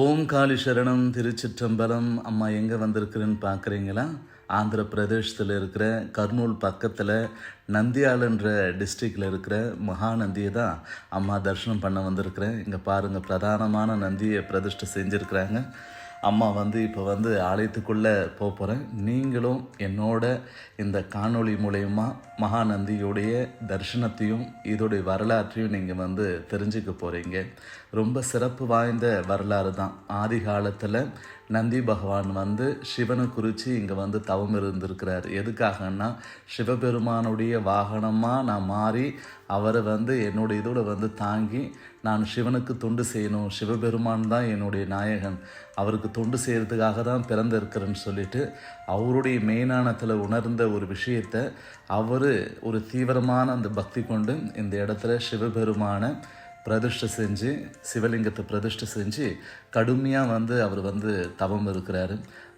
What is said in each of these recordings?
ஓம் காளி சரணம் திருச்சிற்றம்பலம். அம்மா எங்கே வந்திருக்கிறேன்னு பார்க்குறீங்களா ஆந்திர பிரதேசத்தில் இருக்கிற கர்னூல் பக்கத்தில் நந்தியாலன்ற டிஸ்ட்ரிக்டில் இருக்கிற மகாநந்தியை தான் அம்மா தரிசனம் பண்ண வந்திருக்கிறேன். இங்கே பாருங்கள் பிரதானமான நந்தியை பிரதிஷ்டை செஞ்சுருக்கிறாங்க. அம்மா வந்து இப்போ வந்து ஆலயத்துக்குள்ளே போக போகிறேன் நீங்களும் என்னோட இந்த காணொளி மூலயமா மகாநந்தியுடைய தரிசனத்தையும் இதோடைய வரலாற்றையும் நீங்கள் வந்து தெரிஞ்சுக்க போகிறீங்க ரொம்ப சிறப்பு வாய்ந்த வரலாறு தான். ஆதி காலத்தில் நந்தி பகவான் வந்து சிவனை குறித்து இங்கே வந்து தவம் இருந்திருக்கிறார். எதுக்காகன்னா சிவபெருமானுடைய வாகனமாக நான் மாறி அவரை வந்து என்னுடைய இதோட வந்து தாங்கி நான் சிவனுக்கு தொண்டு செய்யணும். சிவபெருமான் தான் என்னுடைய நாயகன். அவருக்கு தொண்டு செய்கிறதுக்காக தான் பிறந்திருக்கிறேன்னு சொல்லிட்டு அவருடைய மெய்ஞானத்தில் உணர்ந்த ஒரு விஷயத்தை அவர் ஒரு தீவிரமான அந்த பக்தி கொண்டு இந்த இடத்துல சிவபெருமானை பிரதிஷ்டை செஞ்சு சிவலிங்கத்தை பிரதிஷ்டை செஞ்சு கடுமையாக வந்து அவர் வந்து தவம் இருக்கிறாரு.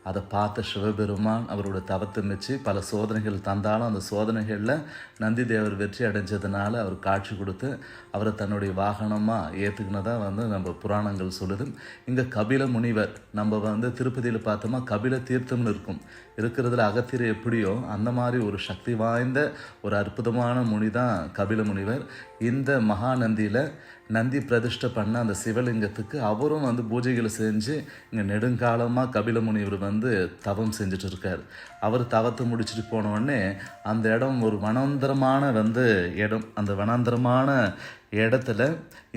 அதை பார்த்த சிவபெருமான் அவரோட தவத்தை மிச்சு பல சோதனைகள் தந்தாலும் அந்த சோதனைகளில் நந்தி தேவர் வெற்றி அடைஞ்சதுனால அவர் காட்சி கொடுத்து அவரை தன்னுடைய வாகனமாக ஏற்றுக்கினதாக வந்து நம்ம புராணங்கள் சொல்லுது. இங்கே கபில முனிவர் நம்ம வந்து திருப்பதியில் பார்த்தோமா கபில தீர்த்தம்னு இருக்கும். இருக்கிறதுல அகத்தியர் எப்படியோ அந்த மாதிரி ஒரு சக்தி வாய்ந்த ஒரு அற்புதமான முனி தான் கபில முனிவர். இந்த மகாநந்தியில் நந்தி பிரதிஷ்டை பண்ண அந்த சிவலிங்கத்துக்கு அவரும் வந்து பூஜைகளை செஞ்சு இங்கே நெடுங்காலமாக கபில முனிவர் வந்து தவம் செஞ்சுட்டு இருக்கார். அவர் தவத்தை முடிச்சுட்டு போன உடனே அந்த இடம் ஒரு வனாந்தரமான வந்து இடம். அந்த வனாந்தரமான இடத்துல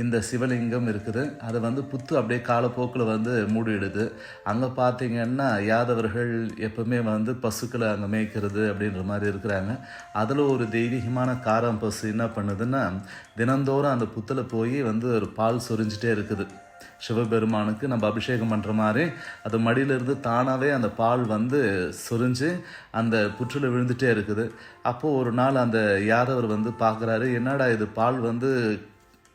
இந்த சிவலிங்கம் இருக்குது. அது வந்து புத்து அப்படியே காலப்போக்கில் வந்து மூடிடுது. அங்கே பார்த்தீங்கன்னா யாதவர்கள் எப்பவுமே வந்து பசுக்களை அங்கே மேய்க்கிறது அப்படின்ற மாதிரி இருக்கிறாங்க. அதில் ஒரு தெய்வீகமான காரம் பசு என்ன பண்ணுதுன்னா தினந்தோறும் அந்த புத்தில் போய் வந்து ஒரு பால் சொரிஞ்சிட்டே இருக்குது. சிவபெருமானுக்கு நம்ம அபிஷேகம் பண்ணுற மாதிரி. அது மடியிலிருந்து தானாகவே அந்த பால் வந்து சொரிஞ்சு அந்த புற்றில் விழுந்துட்டே இருக்குது. அப்போது ஒரு நாள் அந்த யாதவர் வந்து பார்க்குறாரு என்னடா இது? பால் வந்து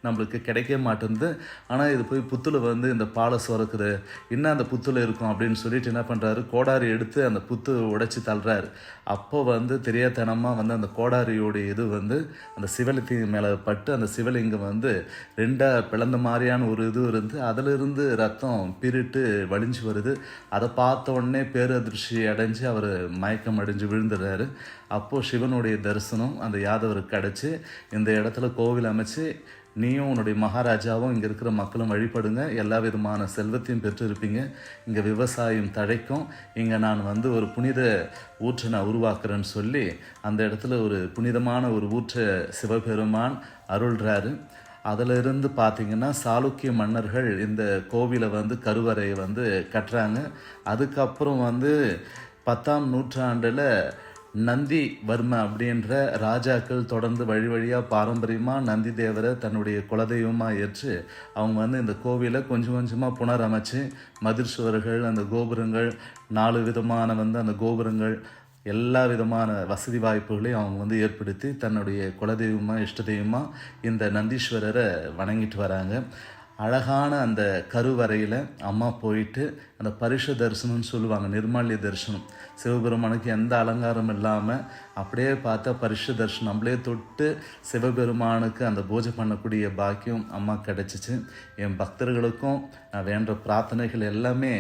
நம்மளுக்கு கிடைக்க மாட்டேங்குது ஆனால் இது போய் புத்தில் வந்து இந்த பாலை சுரக்குது. என்ன அந்த புத்தில் இருக்கும் அப்படின்னு சொல்லிட்டு என்ன பண்ணுறாரு கோடாரி எடுத்து அந்த புத்து உடைச்சி தள்ளுறாரு. அப்போ வந்து தெரியாதனமாக வந்து அந்த கோடாரியோடைய இது வந்து அந்த சிவலிங்கம் மேலே பட்டு அந்த சிவலிங்கம் வந்து ரெண்டாக பிளந்த மாதிரியான ஒரு இது இருந்து அதிலிருந்து ரத்தம் பிரிட்டு வலிஞ்சு வருது. அதை பார்த்த உடனே பேரதிர்ச்சி அடைஞ்சு அவர் மயக்கம் அடைஞ்சு விழுந்துடுறாரு. அப்போது சிவனுடைய தரிசனம் அந்த யாதவருக்கு கிடச்சி இந்த இடத்துல கோவில் அமைச்சு நீயும் உன்னுடைய மகாராஜாவும் இங்கே இருக்கிற மக்களும் வழிபடுங்க. எல்லா விதமான செல்வத்தையும் பெற்றிருப்பீங்க. இங்கே விவசாயம் தழைக்கும். இங்கே நான் வந்து ஒரு புனித ஊற்றை நான் உருவாக்குறேன்னு சொல்லி அந்த இடத்துல ஒரு புனிதமான ஒரு ஊற்றை சிவபெருமான் அருள்றாரு. அதிலிருந்து பார்த்திங்கன்னா சாளுக்கிய மன்னர்கள் இந்த கோவிலை வந்து கருவறையை வந்து கட்டுறாங்க. அதுக்கப்புறம் வந்து பத்தாம் நூற்றாண்டில் நந்தி வர்ம அப்படின்ற ராஜாக்கள் தொடர்ந்து வழி வழியாக பாரம்பரியமாக நந்தி தேவரை தன்னுடைய குலதெய்வமாக ஏற்று அவங்க வந்து இந்த கோவிலை கொஞ்சம் கொஞ்சமாக புனரமைச்சு மதிர் சுவர்கள் அந்த கோபுரங்கள் நாலு விதமான வந்து அந்த கோபுரங்கள் எல்லா விதமான வசதி வாய்ப்புகளையும் அவங்க வந்து ஏற்படுத்தி தன்னுடைய குலதெய்வமாக இஷ்ட தெய்வமாக இந்த நந்தீஸ்வரரை வணங்கிட்டு வராங்க. அழகான அந்த கருவறையில் அம்மா போயிட்டு அந்த பரிஷ தரிசனம்னு சொல்லுவாங்க நிர்மால்ய தரிசனம். சிவபெருமானுக்கு எந்த அலங்காரம் இல்லாமல் அப்படியே பார்த்தா பரிஷ தர்ஷன் நம்மளே தொட்டு சிவபெருமானுக்கு அந்த பூஜை பண்ணக்கூடிய பாக்கியம் அம்மா கிடச்சிச்சு. என் பக்தர்களுக்கும் நான் வேண்ட பிரார்த்தனைகள் எல்லாமே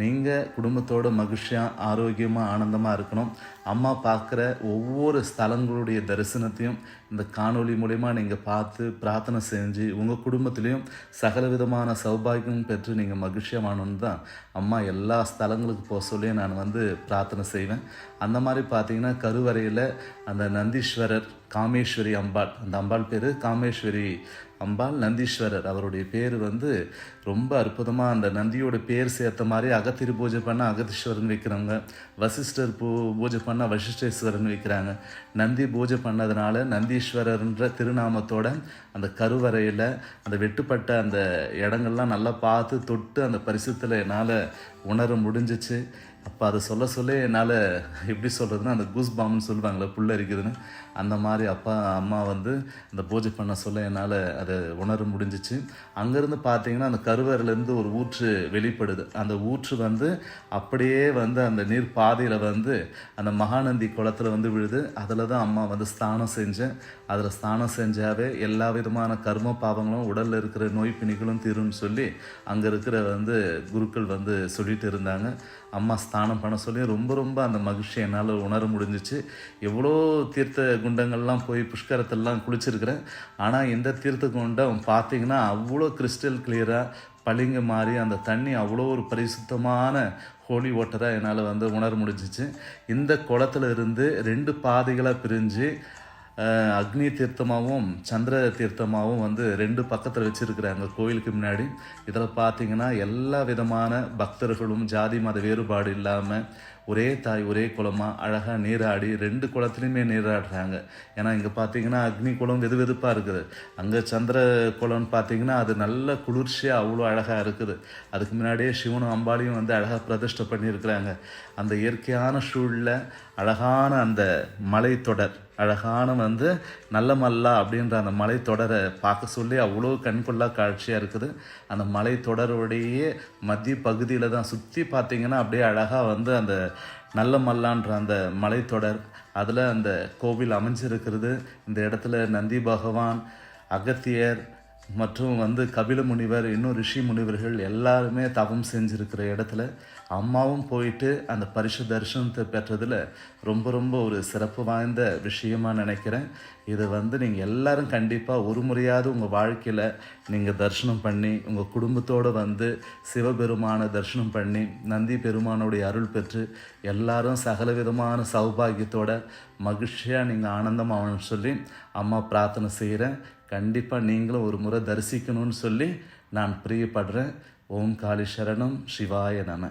நீங்கள் குடும்பத்தோட மகிழ்ச்சியாக ஆரோக்கியமாக ஆனந்தமாக இருக்கணும். அம்மா பார்க்குற ஒவ்வொரு ஸ்தலங்களுடைய தரிசனத்தையும் இந்த காணொளி மூலிமா நீங்கள் பார்த்து பிரார்த்தனை செஞ்சு உங்கள் குடும்பத்துலேயும் சகல விதமான சௌபாகியம் பெற்று நீங்கள் மகிழ்ச்சியாக வாழணும்னு தான் அம்மா எல்லா ஸ்தலங்களுக்கு போக சொல்லி நான் வந்து பிரார்த்தனை செய்வேன். அந்த மாதிரி பார்த்தீங்கன்னா கருவறையில் அந்த நந்தீஸ்வரர் காமேஸ்வரி அம்பாள் அந்த அம்பாள் பேர் காமேஸ்வரி அம்பாள் நந்தீஸ்வரர். அவருடைய பேர் வந்து ரொம்ப அற்புதமாக அந்த நந்தியோட பேர் சேர்த்த மாதிரி அகத்திரி பூஜை பண்ண அகதீஸ்வரன் வைக்கிறவங்க வசிஷ்டர் பூ பூஜை பண்ண வசிஷ்டேஸ்வரன் வைக்கிறாங்க. நந்தி பூஜை பண்ணதுனால நந்தீஸ்வரர்ன்ற திருநாமத்தோட அந்த கருவறையில் அந்த வெட்டுப்பட்ட அந்த இடங்கள்லாம் நல்லா பார்த்து தொட்டு அந்த பரிசுத்தில் என்னால் உணர முடிஞ்சிச்சு. அப்போ அதை சொல்ல சொல்ல என்னால் எப்படி சொல்கிறதுனா அந்த கூஸ் பாம்னு சொல்லுவாங்களே புல் அந்த மாதிரி அப்பா அம்மா வந்து அந்த பூஜை பண்ண சொல்ல என்னால் அதை உணர முடிஞ்சிச்சு. அங்கேருந்து பார்த்தீங்கன்னா அந்த கருவறையிலேருந்து ஒரு ஊற்று வெளிப்படுது. அந்த ஊற்று வந்து அப்படியே வந்து அந்த நீர் பாதையில் வந்து அந்த மகாநந்தி குளத்துல வந்து விழுது. அதில் தான் அம்மா வந்து ஸ்நானம் செஞ்சேன் அதில் ஸ்நானம் செஞ்சாவே எல்லா விதமான கர்ம பாவங்களும் உடலில் இருக்கிற நோய் பிணிகளும் தீரும்னு சொல்லி அங்கே இருக்கிற வந்து குருக்கள் வந்து சொல்லிட்டு இருந்தாங்க. அம்மா ஸ்நானம் பண்ண சொல்லி ரொம்ப ரொம்ப அந்த மகிழ்ச்சி என்னால் உணர முடிஞ்சிச்சு. எவ்வளோ தீர்த்த குண்டங்கள்லாம் போய் புஷ்கரத்தெல்லாம் குளிச்சிருக்கிறேன். ஆனால் இந்த தீர்த்த குண்டம் பார்த்தீங்கன்னா அவ்வளோ கிறிஸ்டல் கிளியராக பளிங்கு மாறி அந்த தண்ணி அவ்வளோ ஒரு பரிசுத்தமான ஹோலி வாட்டராக என்னால் வந்து உணர முடிஞ்சிச்சு. இந்த குளத்துல இருந்து ரெண்டு பாதைகளாக பிரிஞ்சு அக்னி தீர்த்தமாகவும் சந்திர தீர்த்தமாகவும் வந்து ரெண்டு பக்கத்தில் வச்சுருக்குறாங்க கோயிலுக்கு முன்னாடி. இதில் பார்த்தீங்கன்னா எல்லா விதமான பக்தர்களும் ஜாதி மத வேறுபாடு இல்லாமல் ஒரே தாய் ஒரே குளமாக அழகாக நீராடி ரெண்டு குளத்துலையுமே நீராடுறாங்க. ஏன்னா இங்கே பார்த்தீங்கன்னா அக்னி குளம் வெது வெதுப்பாக இருக்குது. அங்கே சந்திர குளம்னு பார்த்தீங்கன்னா அது நல்ல குளிர்ச்சியாக அவ்வளோ அழகாக இருக்குது. அதுக்கு முன்னாடியே சிவனும் அம்பாளையும் வந்து அழகாக பிரதிஷ்டை பண்ணியிருக்கிறாங்க. அந்த இயற்கையான சூழலில் அழகான அந்த மலைத்தொடர் அழகான வந்து நல்ல மல்லா அப்படின்ற அந்த மலைத்தொடரை பார்க்க சொல்லி அவ்வளோ கண்கொள்ளா காட்சியாக இருக்குது. அந்த மலைத்தொடருடைய மத்திய பகுதியில் தான் சுற்றி பார்த்தீங்கன்னா அப்படியே அழகாக வந்து அந்த நல்ல மல்லான்ற அந்த மலைத்தொடர் அதில் அந்த கோவில் அமைஞ்சிருக்கிறது. இந்த இடத்துல நந்தி பகவான் அகத்தியர் மற்றும் வந்து கபில முனிவர் இன்னும் ரிஷி முனிவர்கள் எல்லாருமே தவம் செஞ்சுருக்கிற இடத்துல அம்மாவும் போயிட்டு அந்த பரிசு தரிசனத்தை பெற்றதில் ரொம்ப ரொம்ப ஒரு சிறப்பு வாய்ந்த விஷயமாக நினைக்கிறேன். இதை வந்து நீங்கள் எல்லாரும் கண்டிப்பாக ஒரு முறையாவது உங்கள் வாழ்க்கையில் நீங்கள் தரிசனம் பண்ணி உங்கள் குடும்பத்தோடு வந்து சிவபெருமானை தரிசனம் பண்ணி நந்தி பெருமானுடைய அருள் பெற்று எல்லாரும் சகல விதமான சௌபாகியத்தோட மகிழ்ச்சியாக நீங்கள் ஆனந்தமாகணும்னு சொல்லி அம்மா பிரார்த்தனை செய்கிறேன் கண்டிப்பாக நீங்களும் ஒரு முறை தரிசிக்கணும்னு சொல்லி நான் பிரியப்படுறேன். ஓம் காளி சரணம் சிவாய நம.